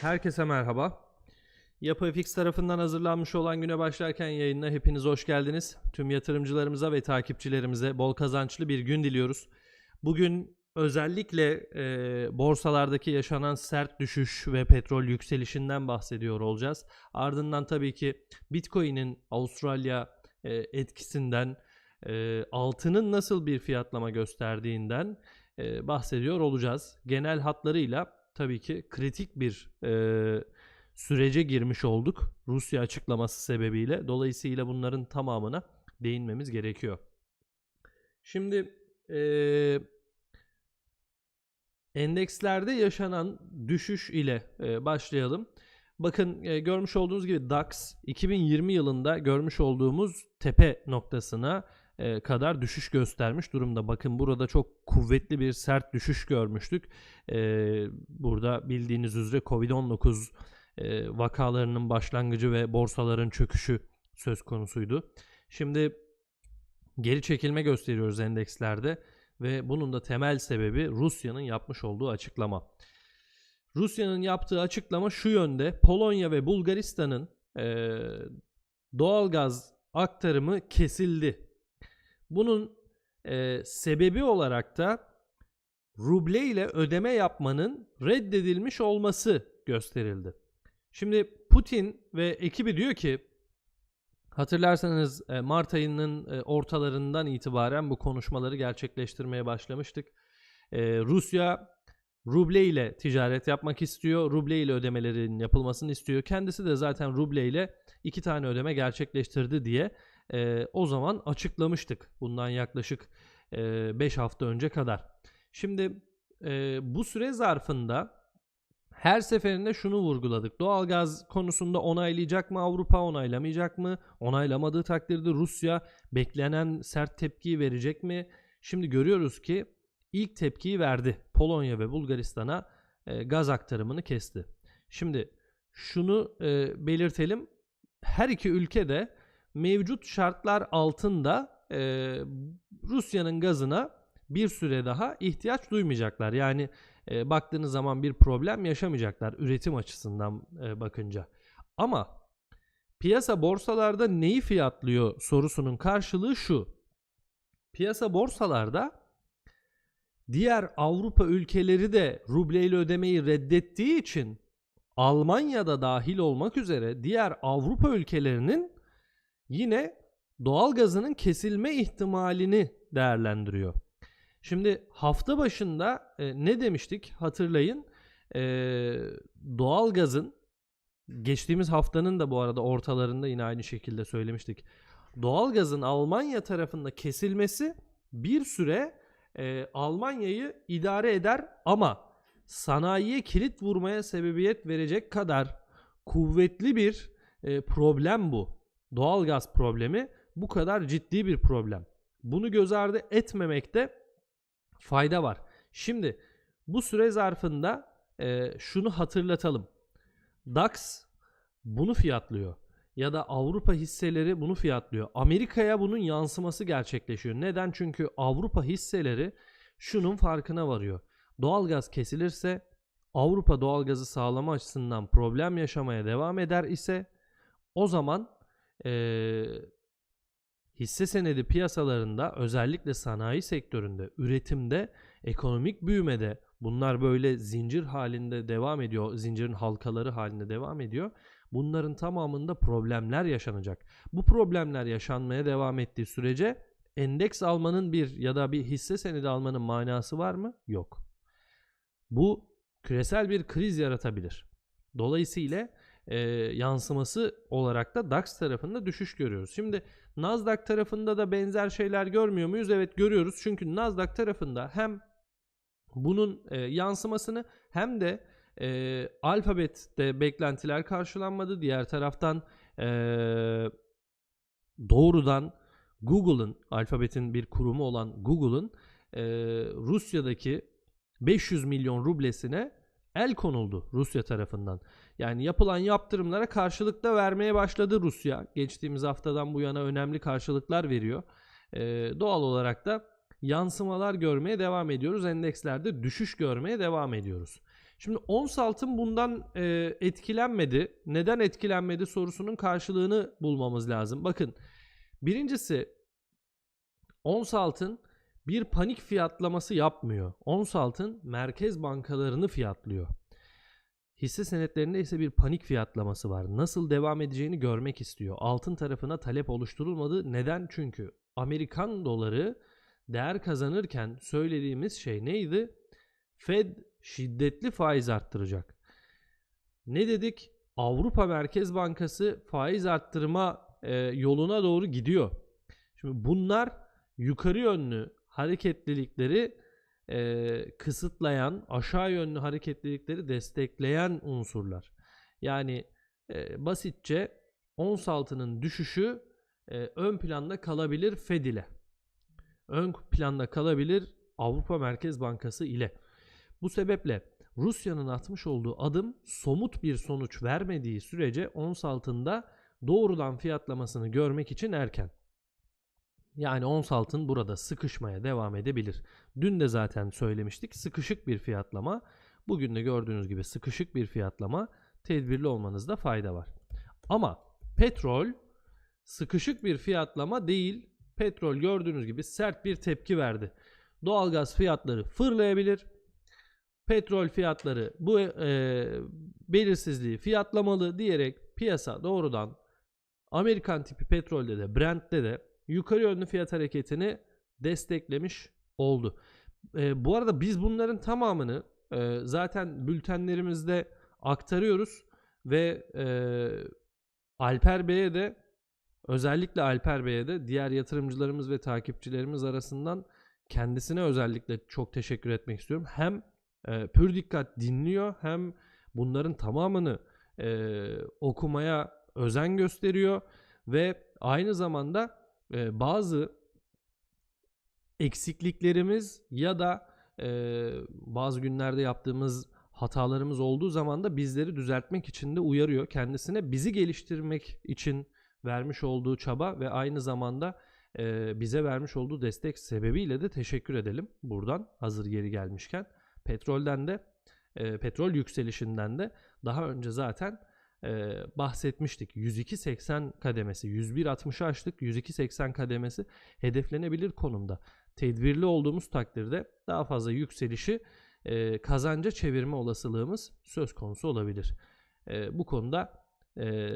Herkese merhaba. Yapı FX tarafından hazırlanmış olan güne başlarken yayınına hepiniz hoş geldiniz. Tüm yatırımcılarımıza ve takipçilerimize bol kazançlı bir gün diliyoruz. Bugün özellikle e, borsalardaki yaşanan sert düşüş ve petrol yükselişinden bahsediyor olacağız. Ardından tabii ki Bitcoin'in Avustralya e, etkisinden, e, altının nasıl bir fiyatlama gösterdiğinden e, bahsediyor olacağız. Genel hatlarıyla tabii ki kritik bir e, sürece girmiş olduk Rusya açıklaması sebebiyle. Dolayısıyla bunların tamamına değinmemiz gerekiyor. Şimdi e, endekslerde yaşanan düşüş ile e, başlayalım. Bakın e, görmüş olduğunuz gibi DAX 2020 yılında görmüş olduğumuz tepe noktasına e, kadar düşüş göstermiş durumda. Bakın burada çok kuvvetli bir sert düşüş görmüştük. E, burada bildiğiniz üzere Covid-19 e, vakalarının başlangıcı ve borsaların çöküşü söz konusuydu. Şimdi geri çekilme gösteriyoruz endekslerde ve bunun da temel sebebi Rusya'nın yapmış olduğu açıklama. Rusya'nın yaptığı açıklama şu yönde. Polonya ve Bulgaristan'ın e, doğalgaz aktarımı kesildi. Bunun e, sebebi olarak da ruble ile ödeme yapmanın reddedilmiş olması gösterildi. Şimdi Putin ve ekibi diyor ki hatırlarsanız e, Mart ayının e, ortalarından itibaren bu konuşmaları gerçekleştirmeye başlamıştık. E, Rusya ruble ile ticaret yapmak istiyor. Ruble ile ödemelerin yapılmasını istiyor. Kendisi de zaten ruble ile iki tane ödeme gerçekleştirdi diye o zaman açıklamıştık. Bundan yaklaşık 5 hafta önce kadar. Şimdi bu süre zarfında her seferinde şunu vurguladık. Doğalgaz konusunda onaylayacak mı Avrupa onaylamayacak mı? Onaylamadığı takdirde Rusya beklenen sert tepkiyi verecek mi? Şimdi görüyoruz ki ilk tepkiyi verdi. Polonya ve Bulgaristan'a e, gaz aktarımını kesti. Şimdi şunu e, belirtelim. Her iki ülke de mevcut şartlar altında e, Rusya'nın gazına bir süre daha ihtiyaç duymayacaklar. Yani e, baktığınız zaman bir problem yaşamayacaklar üretim açısından e, bakınca. Ama piyasa borsalarda neyi fiyatlıyor sorusunun karşılığı şu. Piyasa borsalarda diğer Avrupa ülkeleri de rubleyle ödemeyi reddettiği için Almanya'da dahil olmak üzere diğer Avrupa ülkelerinin yine doğal gazının kesilme ihtimalini değerlendiriyor. Şimdi hafta başında e, ne demiştik hatırlayın. E, doğal geçtiğimiz haftanın da bu arada ortalarında yine aynı şekilde söylemiştik. Doğal gazın Almanya tarafında kesilmesi bir süre e, Almanya'yı idare eder ama sanayiye kilit vurmaya sebebiyet verecek kadar kuvvetli bir e, problem bu. Doğal gaz problemi bu kadar ciddi bir problem. Bunu göz ardı etmemekte fayda var. Şimdi bu süre zarfında e, şunu hatırlatalım. DAX bunu fiyatlıyor ya da Avrupa hisseleri bunu fiyatlıyor. Amerika'ya bunun yansıması gerçekleşiyor. Neden? Çünkü Avrupa hisseleri şunun farkına varıyor. Doğalgaz kesilirse Avrupa doğalgazı sağlama açısından problem yaşamaya devam eder ise o zaman ee, hisse senedi piyasalarında özellikle sanayi sektöründe, üretimde, ekonomik büyümede bunlar böyle zincir halinde devam ediyor. Zincirin halkaları halinde devam ediyor. Bunların tamamında problemler yaşanacak. Bu problemler yaşanmaya devam ettiği sürece endeks almanın bir ya da bir hisse senedi almanın manası var mı? Yok. Bu küresel bir kriz yaratabilir. Dolayısıyla e, yansıması olarak da DAX tarafında düşüş görüyoruz. Şimdi Nasdaq tarafında da benzer şeyler görmüyor muyuz? Evet görüyoruz. Çünkü Nasdaq tarafında hem bunun e, yansımasını hem de e, alfabette beklentiler karşılanmadı. Diğer taraftan e, doğrudan Google'ın, alfabetin bir kurumu olan Google'ın e, Rusya'daki 500 milyon rublesine el konuldu Rusya tarafından. Yani yapılan yaptırımlara karşılık da vermeye başladı Rusya. Geçtiğimiz haftadan bu yana önemli karşılıklar veriyor. Ee, doğal olarak da yansımalar görmeye devam ediyoruz. Endekslerde düşüş görmeye devam ediyoruz. Şimdi ons altın bundan e, etkilenmedi. Neden etkilenmedi sorusunun karşılığını bulmamız lazım. Bakın birincisi ons altın bir panik fiyatlaması yapmıyor. Ons altın merkez bankalarını fiyatlıyor. Hisse senetlerinde ise bir panik fiyatlaması var. Nasıl devam edeceğini görmek istiyor. Altın tarafına talep oluşturulmadı. Neden? Çünkü Amerikan doları değer kazanırken söylediğimiz şey neydi? Fed şiddetli faiz arttıracak. Ne dedik? Avrupa Merkez Bankası faiz arttırma e, yoluna doğru gidiyor. Şimdi bunlar yukarı yönlü hareketlilikleri e, kısıtlayan, aşağı yönlü hareketlilikleri destekleyen unsurlar. Yani e, basitçe ons altının düşüşü e, ön planda kalabilir Fed ile. Ön planda kalabilir Avrupa Merkez Bankası ile. Bu sebeple Rusya'nın atmış olduğu adım somut bir sonuç vermediği sürece ons altında doğrudan fiyatlamasını görmek için erken. Yani ons altın burada sıkışmaya devam edebilir. Dün de zaten söylemiştik sıkışık bir fiyatlama. Bugün de gördüğünüz gibi sıkışık bir fiyatlama tedbirli olmanızda fayda var. Ama petrol sıkışık bir fiyatlama değil. Petrol gördüğünüz gibi sert bir tepki verdi. Doğalgaz fiyatları fırlayabilir. Petrol fiyatları bu e, belirsizliği fiyatlamalı diyerek piyasa doğrudan Amerikan tipi petrolde de Brent'te de yukarı yönlü fiyat hareketini desteklemiş oldu. E, bu arada biz bunların tamamını e, zaten bültenlerimizde aktarıyoruz ve e, Alper Bey'e de özellikle Alper Bey'e de diğer yatırımcılarımız ve takipçilerimiz arasından kendisine özellikle çok teşekkür etmek istiyorum. Hem e, pür dikkat dinliyor hem bunların tamamını e, okumaya özen gösteriyor ve aynı zamanda e, bazı eksikliklerimiz ya da e, bazı günlerde yaptığımız hatalarımız olduğu zaman da bizleri düzeltmek için de uyarıyor. Kendisine bizi geliştirmek için vermiş olduğu çaba ve aynı zamanda e, bize vermiş olduğu destek sebebiyle de teşekkür edelim buradan hazır geri gelmişken. Petrolden de e, petrol yükselişinden de daha önce zaten e, bahsetmiştik. 102.80 kademesi 101.60'ı aştık. 102.80 kademesi hedeflenebilir konumda. Tedbirli olduğumuz takdirde daha fazla yükselişi e, kazanca çevirme olasılığımız söz konusu olabilir. E, bu konuda e,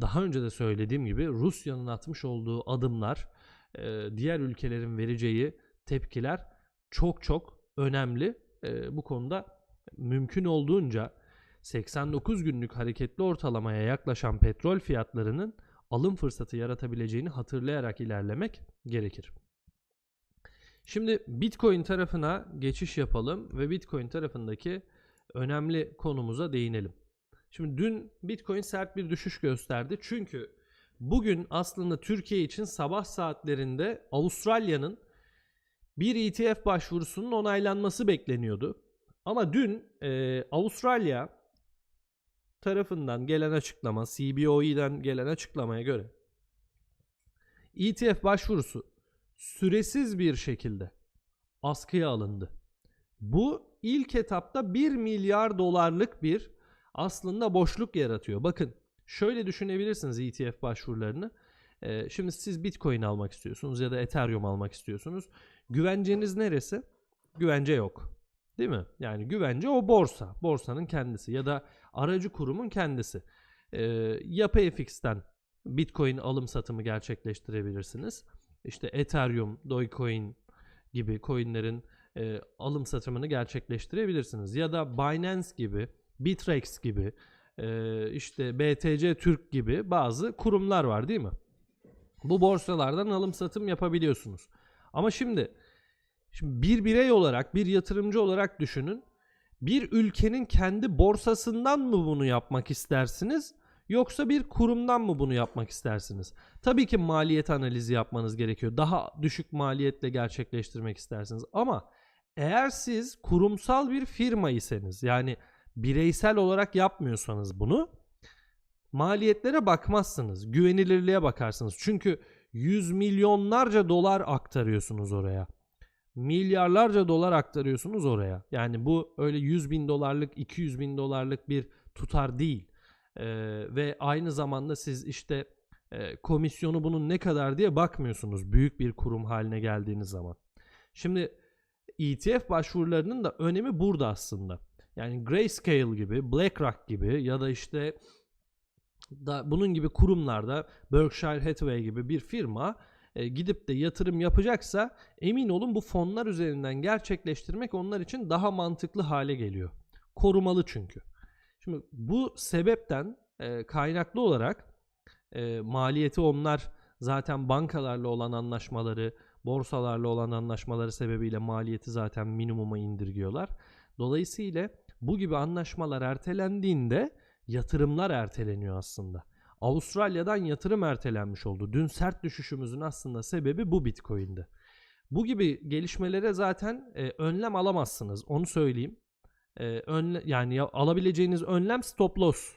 daha önce de söylediğim gibi Rusya'nın atmış olduğu adımlar, e, diğer ülkelerin vereceği tepkiler çok çok önemli. E, bu konuda mümkün olduğunca 89 günlük hareketli ortalamaya yaklaşan petrol fiyatlarının alım fırsatı yaratabileceğini hatırlayarak ilerlemek gerekir. Şimdi Bitcoin tarafına geçiş yapalım ve Bitcoin tarafındaki önemli konumuza değinelim. Şimdi dün Bitcoin sert bir düşüş gösterdi. Çünkü bugün aslında Türkiye için sabah saatlerinde Avustralya'nın bir ETF başvurusunun onaylanması bekleniyordu. Ama dün e, Avustralya tarafından gelen açıklama, CBOE'den gelen açıklamaya göre ETF başvurusu süresiz bir şekilde askıya alındı. Bu ilk etapta 1 milyar dolarlık bir aslında boşluk yaratıyor. Bakın şöyle düşünebilirsiniz ETF başvurularını. Ee, şimdi siz Bitcoin almak istiyorsunuz ya da Ethereum almak istiyorsunuz. Güvenceniz neresi? Güvence yok. Değil mi? Yani güvence o borsa. Borsanın kendisi ya da aracı kurumun kendisi. Ee, Yapı FX'ten Bitcoin alım satımı gerçekleştirebilirsiniz. İşte Ethereum, Dogecoin gibi coinlerin e, alım satımını gerçekleştirebilirsiniz. Ya da Binance gibi, Bitrex gibi, e, işte BTC Türk gibi bazı kurumlar var değil mi? Bu borsalardan alım satım yapabiliyorsunuz. Ama şimdi Şimdi bir birey olarak, bir yatırımcı olarak düşünün. Bir ülkenin kendi borsasından mı bunu yapmak istersiniz? Yoksa bir kurumdan mı bunu yapmak istersiniz? Tabii ki maliyet analizi yapmanız gerekiyor. Daha düşük maliyetle gerçekleştirmek istersiniz. Ama eğer siz kurumsal bir firma iseniz yani bireysel olarak yapmıyorsanız bunu maliyetlere bakmazsınız. Güvenilirliğe bakarsınız. Çünkü yüz milyonlarca dolar aktarıyorsunuz oraya milyarlarca dolar aktarıyorsunuz oraya. Yani bu öyle 100 bin dolarlık 200 bin dolarlık bir tutar değil. Ee, ve aynı zamanda siz işte e, komisyonu bunun ne kadar diye bakmıyorsunuz büyük bir kurum haline geldiğiniz zaman. Şimdi ETF başvurularının da önemi burada aslında. Yani Grayscale gibi, BlackRock gibi ya da işte da bunun gibi kurumlarda Berkshire Hathaway gibi bir firma e, gidip de yatırım yapacaksa emin olun bu fonlar üzerinden gerçekleştirmek onlar için daha mantıklı hale geliyor. Korumalı çünkü. Şimdi bu sebepten e, kaynaklı olarak e, maliyeti onlar zaten bankalarla olan anlaşmaları, borsalarla olan anlaşmaları sebebiyle maliyeti zaten minimuma indirgiyorlar. Dolayısıyla bu gibi anlaşmalar ertelendiğinde yatırımlar erteleniyor aslında. Avustralya'dan yatırım ertelenmiş oldu. Dün sert düşüşümüzün aslında sebebi bu Bitcoin'de. Bu gibi gelişmelere zaten e, önlem alamazsınız. Onu söyleyeyim. E, önle, yani ya, alabileceğiniz önlem stop loss.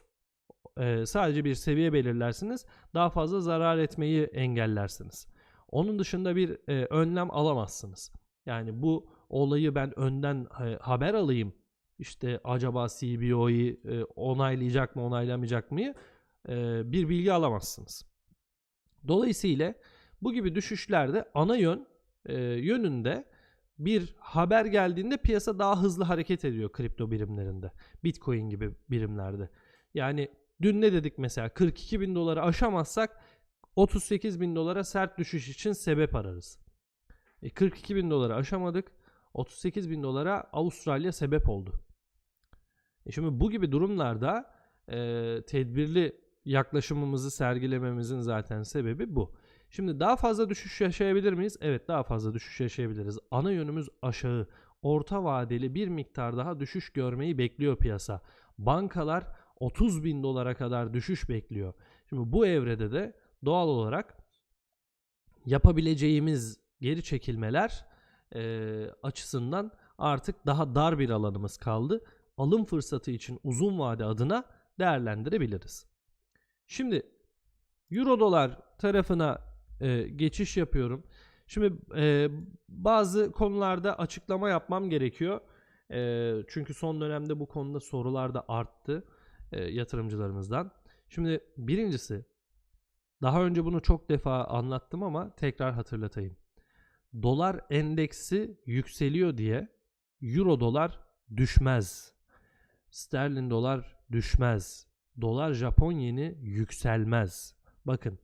E, sadece bir seviye belirlersiniz. Daha fazla zarar etmeyi engellersiniz. Onun dışında bir e, önlem alamazsınız. Yani bu olayı ben önden e, haber alayım. İşte acaba CBO'yu e, onaylayacak mı onaylamayacak mı bir bilgi alamazsınız. Dolayısıyla bu gibi düşüşlerde ana yön yönünde bir haber geldiğinde piyasa daha hızlı hareket ediyor kripto birimlerinde. Bitcoin gibi birimlerde. Yani dün ne dedik mesela 42 bin doları aşamazsak 38 bin dolara sert düşüş için sebep ararız. E 42 bin doları aşamadık. 38 bin dolara Avustralya sebep oldu. E şimdi bu gibi durumlarda e, tedbirli yaklaşımımızı sergilememizin zaten sebebi bu. Şimdi daha fazla düşüş yaşayabilir miyiz? Evet daha fazla düşüş yaşayabiliriz. Ana yönümüz aşağı. Orta vadeli bir miktar daha düşüş görmeyi bekliyor piyasa. Bankalar 30 bin dolara kadar düşüş bekliyor. Şimdi bu evrede de doğal olarak yapabileceğimiz geri çekilmeler e, açısından artık daha dar bir alanımız kaldı. Alım fırsatı için uzun vade adına değerlendirebiliriz. Şimdi Euro dolar tarafına e, geçiş yapıyorum. Şimdi e, bazı konularda açıklama yapmam gerekiyor. E, çünkü son dönemde bu konuda sorular da arttı e, yatırımcılarımızdan. Şimdi birincisi daha önce bunu çok defa anlattım ama tekrar hatırlatayım. Dolar endeksi yükseliyor diye euro dolar düşmez. Sterlin dolar düşmez. Dolar Japon yeni yükselmez. Bakın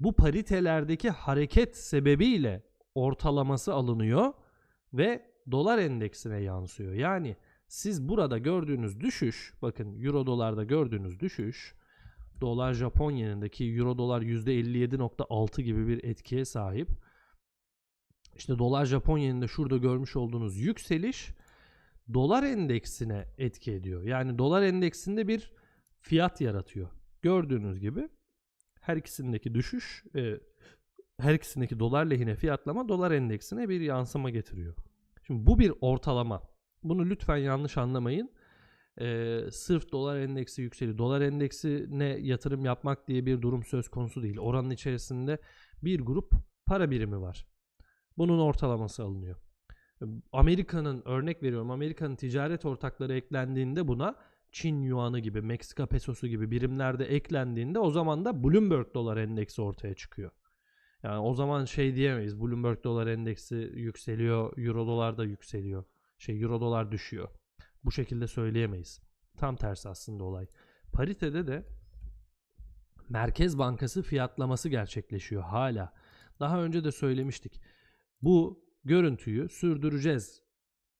bu paritelerdeki hareket sebebiyle ortalaması alınıyor ve dolar endeksine yansıyor. Yani siz burada gördüğünüz düşüş, bakın euro dolarda gördüğünüz düşüş dolar Japon yenindeki euro dolar %57.6 gibi bir etkiye sahip. İşte dolar Japon yeninde şurada görmüş olduğunuz yükseliş dolar endeksine etki ediyor. Yani dolar endeksinde bir fiyat yaratıyor. Gördüğünüz gibi her ikisindeki düşüş e, her ikisindeki dolar lehine fiyatlama dolar endeksine bir yansıma getiriyor. Şimdi bu bir ortalama. Bunu lütfen yanlış anlamayın. Ee, sırf dolar endeksi yükseliyor. Dolar endeksine yatırım yapmak diye bir durum söz konusu değil. Oranın içerisinde bir grup para birimi var. Bunun ortalaması alınıyor. Amerika'nın örnek veriyorum Amerika'nın ticaret ortakları eklendiğinde buna Çin yuanı gibi, Meksika pesosu gibi birimlerde eklendiğinde o zaman da Bloomberg dolar endeksi ortaya çıkıyor. Yani o zaman şey diyemeyiz. Bloomberg dolar endeksi yükseliyor, euro dolar da yükseliyor. Şey euro dolar düşüyor. Bu şekilde söyleyemeyiz. Tam tersi aslında olay. Paritede de Merkez Bankası fiyatlaması gerçekleşiyor hala. Daha önce de söylemiştik. Bu görüntüyü sürdüreceğiz.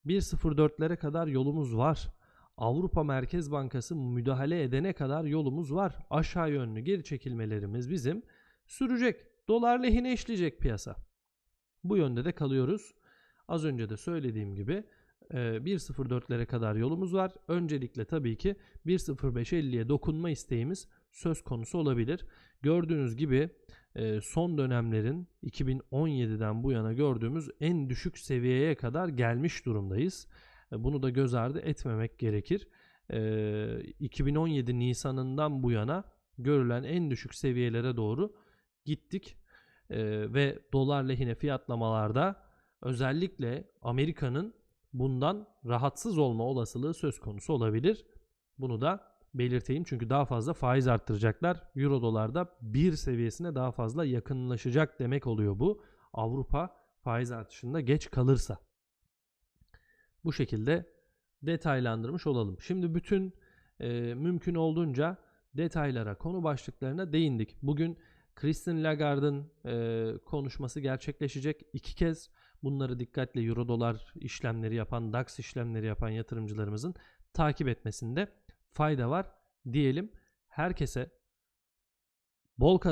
1.04'lere kadar yolumuz var. Avrupa Merkez Bankası müdahale edene kadar yolumuz var. Aşağı yönlü geri çekilmelerimiz bizim sürecek. Dolar lehine işleyecek piyasa. Bu yönde de kalıyoruz. Az önce de söylediğim gibi 1.04'lere kadar yolumuz var. Öncelikle tabii ki 1.05.50'ye dokunma isteğimiz söz konusu olabilir. Gördüğünüz gibi son dönemlerin 2017'den bu yana gördüğümüz en düşük seviyeye kadar gelmiş durumdayız. Bunu da göz ardı etmemek gerekir. 2017 Nisan'ından bu yana görülen en düşük seviyelere doğru gittik ve dolar lehine fiyatlamalarda özellikle Amerika'nın bundan rahatsız olma olasılığı söz konusu olabilir. Bunu da belirteyim çünkü daha fazla faiz arttıracaklar. Euro dolarda bir seviyesine daha fazla yakınlaşacak demek oluyor bu. Avrupa faiz artışında geç kalırsa. Bu şekilde detaylandırmış olalım. Şimdi bütün e, mümkün olduğunca detaylara, konu başlıklarına değindik. Bugün Christine Lagarde'ın e, konuşması gerçekleşecek. İki kez bunları dikkatle euro dolar işlemleri yapan, DAX işlemleri yapan yatırımcılarımızın takip etmesinde fayda var diyelim. Herkese bol kazanç